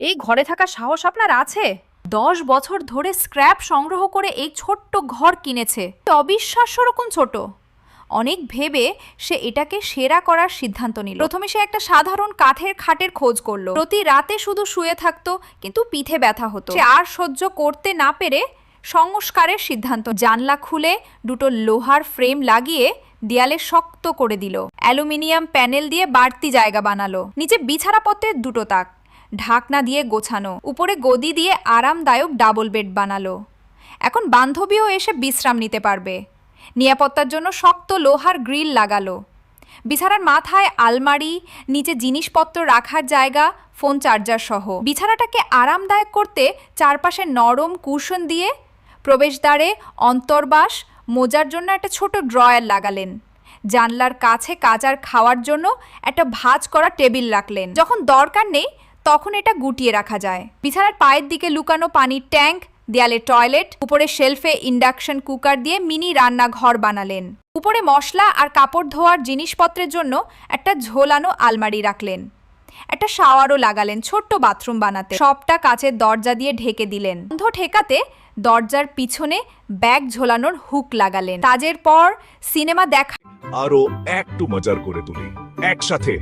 এই ঘরে থাকা সাহস আপনার আছে? দশ বছর ধরে স্ক্র্যাপ সংগ্রহ করে এই ছোট্ট ঘর কিনেছে। অবিশ্বাস্য রকম ছোট। অনেক ভেবে সে এটাকে সেরা করার সিদ্ধান্ত নিল। প্রথমে সে একটা সাধারণ কাঠের খাটের খোঁজ করল। প্রতি রাতে শুধু শুয়ে থাকতো, কিন্তু পিঠে ব্যথা হতো। সে আর সহ্য করতে না পেরে সংস্কারের সিদ্ধান্ত জানলা খুলে দুটো লোহার ফ্রেম লাগিয়ে দেয়ালে শক্ত করে দিল। অ্যালুমিনিয়াম প্যানেল দিয়ে বাড়তি জায়গা বানালো। নিচে বিছানাপত্রের দুটো তাক। ঢাকনা দিয়ে গোছানো, উপরে গদি দিয়ে আরামদায়ক ডাবল বেড বানালো। এখন বান্ধবীও এসে বিশ্রাম নিতে পারবে। নিরাপত্তার জন্য শক্ত লোহার গ্রিল লাগালো। বিছানার মাথায় আলমারি, নিচে জিনিসপত্র রাখার জায়গা, ফোন চার্জার সহ। বিছানাটাকে আরামদায়ক করতে চারপাশে নরম কুশন দিয়ে প্রবেশদ্বারে অন্তর্বাস, মোজার জন্য একটা ছোট ড্রয়ার লাগালেন। জানলার কাছে কাচার খাওয়ার জন্য একটা ভাঁজ করা টেবিল রাখলেন। যখন দরকার নেই তখন এটা গুটিয়ে রাখা যায়। বিছানার পায়ের দিকে লুকানো পানির ট্যাঙ্ক, দেয়ালে টয়লেট, উপরে শেলফে ইন্ডাকশন কুকার দিয়ে মিনি রান্নাঘর বানালেন। উপরে মশলা আর কাপড় ধোয়ার জিনিসপত্রের জন্য একটা ঝোলানো আলমারি রাখলেন। একটা শাওয়ারও লাগালেন, ছোট্ট বাথরুম বানাতে। সবটা কাচের দরজা দিয়ে ঢেকে দিলেন। বন্ধ ঠেকাতে দরজার পিছনে ব্যাগ ঝোলানোর হুক লাগালেন। কাজের পর সিনেমা দেখা আরও একটু মজার করে তুলি। একসাথে